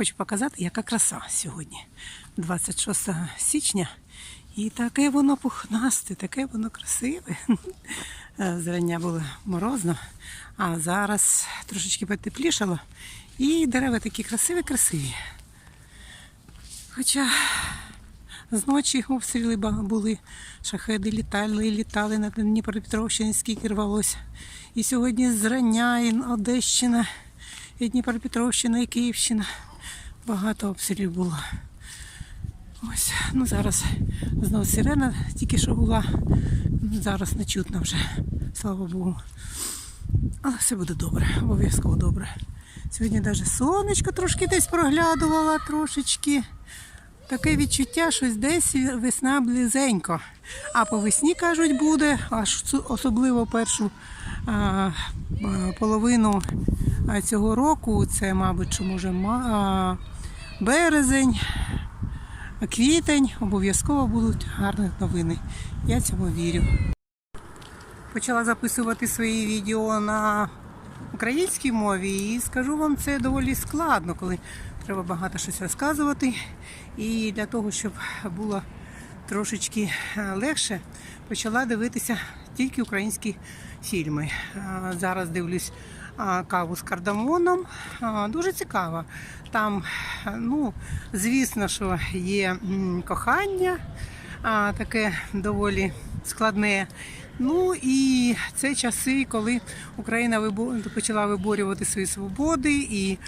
хочу показати, яка краса сьогодні, 26 січня. І таке воно пухнасте, таке воно красиве. Зрання було морозно, а зараз трошечки потеплішало. І дерева такі красиві-красиві. Хоча зночі обстріли були, шахеди літали і літали над Дніпропетровщині, скільки рвалося. І сьогодні зрання, і Одещина, і Дніпропетровщина, і Київщина. Багато обстрілів було. Ось, ну зараз знову сирена тільки що була. Зараз не чутно вже, слава Богу. Але все буде добре, обов'язково добре. Сьогодні навіть сонечко трошки десь проглядувала трошечки. Таке відчуття, що десь весна близенько. А по весні, кажуть, буде, аж особливо першу а, половину цього року, це, мабуть, що може березень, квітень, обов'язково будуть гарні новини. Я цьому вірю. Почала записувати свої відео на українській мові і скажу вам, це доволі складно, коли треба багато щось розказувати. І для того, щоб було трошечки е, легше, почала дивитися тільки українські фільми. Зараз дивлюсь каву з кардамоном. Дуже цікаво. Там, ну, звісно, що є кохання, таке доволі складне. Ну і це часи, коли Україна почала виборювати свої свободи, і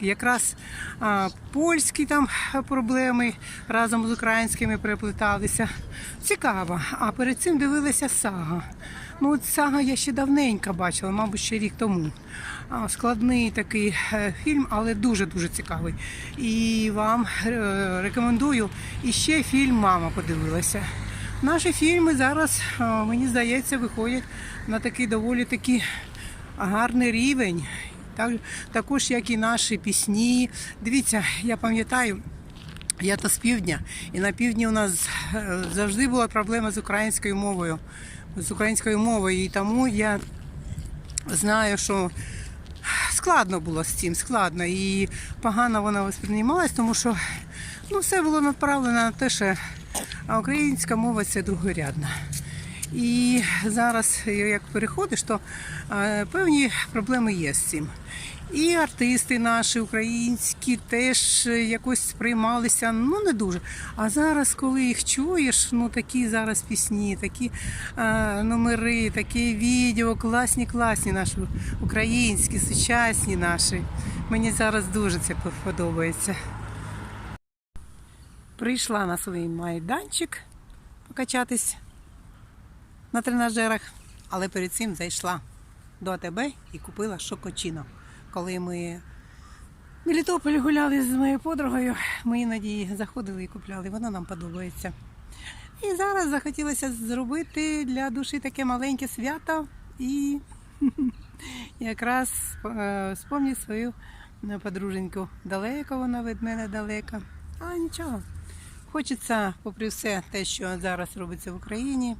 якраз а, польські там проблеми разом з українськими переплеталися. Цікаво. А перед цим дивилася сага. Ну, сага я ще давненько бачила, мабуть, ще рік тому. Складний такий е, фільм, але дуже-дуже цікавий. І вам е, рекомендую. І ще фільм Мама подивилася. Наші фільми зараз, е, мені здається, виходять на такий доволі такий гарний рівень. Так, також, як і наші пісні. Дивіться, я пам'ятаю, я то з півдня, і на півдні у нас завжди була проблема з українською мовою. З українською мовою. І тому я знаю, що складно було з цим, складно. І погано вона сприймалась, тому що ну, все було направлено на те, що українська мова це другорядна. І зараз, як переходиш, то е, певні проблеми є з цим. І артисти наші українські теж якось сприймалися ну не дуже. А зараз, коли їх чуєш, ну такі зараз пісні, такі е, номери, такі відео, класні, класні наші українські, сучасні наші. Мені зараз дуже це подобається. Прийшла на свій майданчик покачатись на тренажерах, але перед цим зайшла до АТБ і купила шокочино. Коли ми в Мелітополі гуляли з моєю подругою, ми іноді заходили і купляли, воно нам подобається. І зараз захотілося зробити для душі таке маленьке свято і якраз е, спомню свою подруженьку. Далеко вона від мене далека. А нічого. Хочеться, попри все те, що зараз робиться в Україні,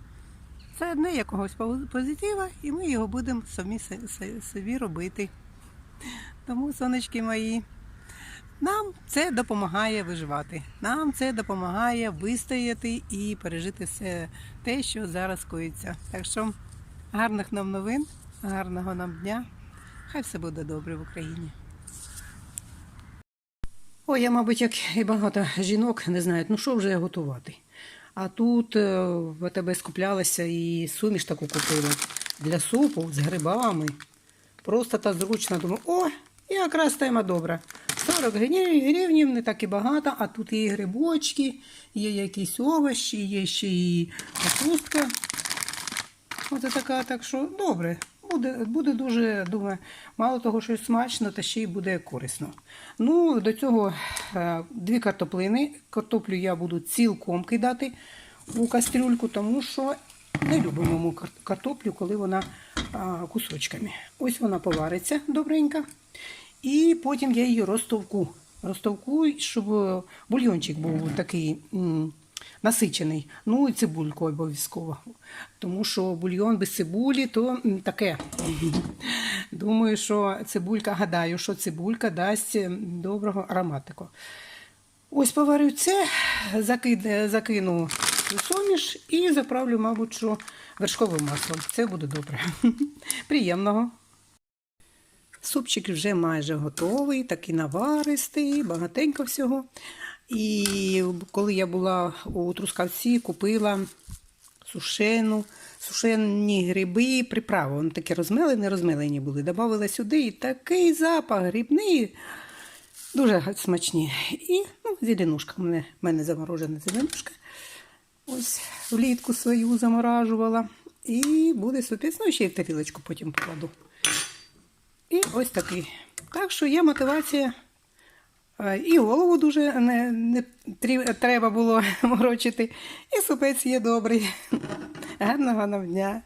це одне якогось пози- позитива, і ми його будемо самі собі робити. Тому, сонечки мої, нам це допомагає виживати. Нам це допомагає вистояти і пережити все те, що зараз коїться. Так що гарних нам новин, гарного нам дня. Хай все буде добре в Україні. Ой, я, мабуть, як і багато жінок не знають, ну що вже готувати. А тут е, в АТБ скуплялася і суміш таку купила для супу з грибами. Просто та зручно. Думаю, о, якраз тема добра. 40 гривнів не так і багато, а тут є грибочки, є якісь овочі, є ще і капустка. Оце така, так що добре. Буде, буде дуже, думаю, мало того, що смачно, та ще й буде корисно. Ну, до цього е, дві картоплини. Картоплю я буду цілком кидати у кастрюльку, тому що не любимо картоплю, коли вона кусочками. Ось вона повариться добренько. І потім я її розтовку. Розтовку, щоб бульйончик був такий насичений. Ну і цибульку обов'язково. Тому що бульйон без цибулі то таке. Думаю, що цибулька, гадаю, що цибулька дасть доброго ароматику. Ось поварю це, закину у суміш і заправлю, мабуть, що вершковим маслом. Це буде добре. Приємного. Супчик вже майже готовий, такий наваристий, багатенько всього. І коли я була у Трускавці, купила сушену, сушені гриби, приправи. Вони такі розмелені, розмелені були. Добавила сюди і такий запах грибний. Дуже смачні. І ну, зеленушка. У мене, мене заморожена зеленушка. Ось влітку свою заморажувала. І буде супець. Ну, ще й в тарілочку потім покладу. І ось такий. Так що є мотивація. Е, І голову дуже не, не треба було морочити. І супець є добрий. Гарного нам дня.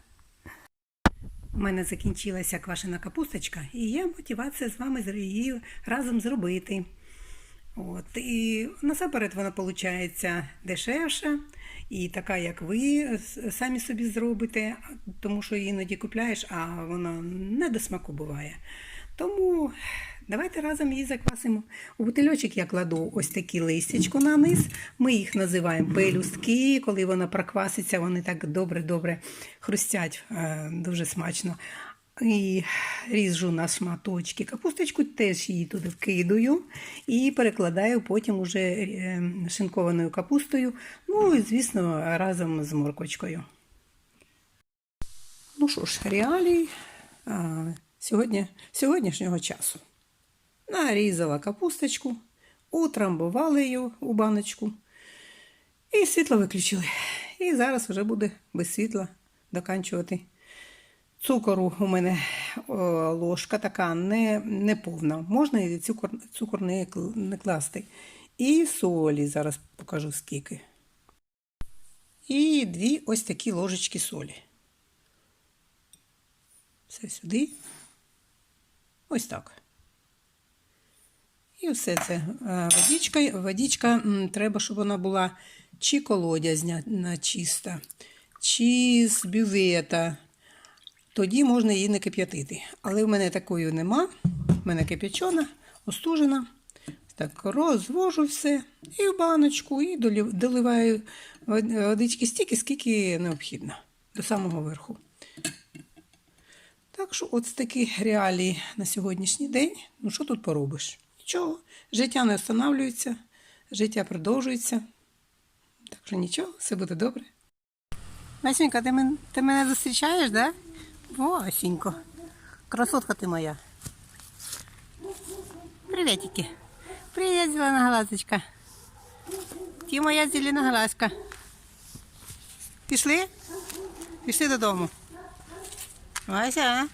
У мене закінчилася квашена капусточка, і є мотивація з вами її разом зробити. От, і насамперед вона виходить дешевша і така, як ви самі собі зробите, тому що іноді купляєш, а вона не до смаку буває. Тому давайте разом її заквасимо. У бутильочок я кладу ось такі листячку на низ. Ми їх називаємо пелюстки. Коли вона прокваситься, вони так добре-добре хрустять, е, дуже смачно. І ріжу на шматочки. Капусточку теж її туди вкидаю і перекладаю потім уже е, шинкованою капустою. Ну і, звісно, разом з морквочкою. Ну що ж, реалії а, сьогодні, сьогоднішнього часу. Нарізала капусточку, утрамбували її у баночку і світло виключили. І зараз вже буде без світла доканчувати. Цукору у мене ложка така не, не повна. Можна і цукор, цукор не, не класти. І солі, зараз покажу скільки. І дві ось такі ложечки солі. Все сюди. Ось так. І все це е, водичка. Водичка треба, щоб вона була чи колодязня чиста, чи з бювета. Тоді можна її не кип'ятити. Але в мене такої нема. В мене кип'ячона, остужена. Так, розвожу все і в баночку, і доливаю водички стільки, скільки необхідно, до самого верху. Так що от такі реалії на сьогоднішній день. Ну що тут поробиш? Нічого. Життя не останавлюється, життя продовжується. Так що нічого, все буде добре. Масенька, ти, мен, ти мене зустрічаєш, да? Васенько. Красотка ти моя. Приветики. Привет, зелена глазочка. Ти моя зелена глазка. Пішли? Пішли додому. Вася.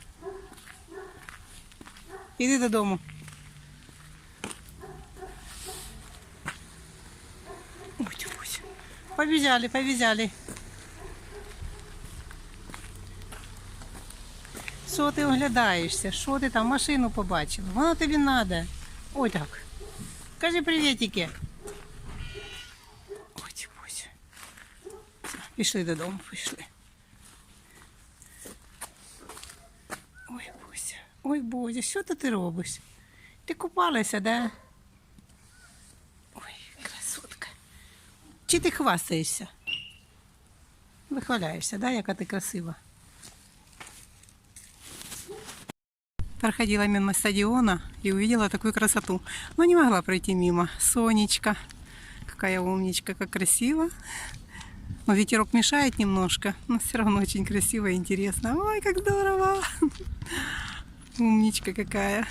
Іди додому. Ой, тьфусь. Що ти оглядаєшся? Що ти там машину побачила? Воно тобі треба. Ой так. Кажи привітики. Ой, тьфусь. Пішли додому, пішли. Ой, Буся, ой, Бозя, що то ти робиш? Ти купалася, да? Ой, красотка. Чи ти хвастаєшся? Вихваляєшся, да, яка ти красива? Проходила мимо стадиона и увидела такую красоту. Но не могла пройти мимо. Сонечка. Какая умничка, как красиво. Но ветерок мешает немножко, но все равно очень красиво и интересно. Ой, как здорово! Умничка какая.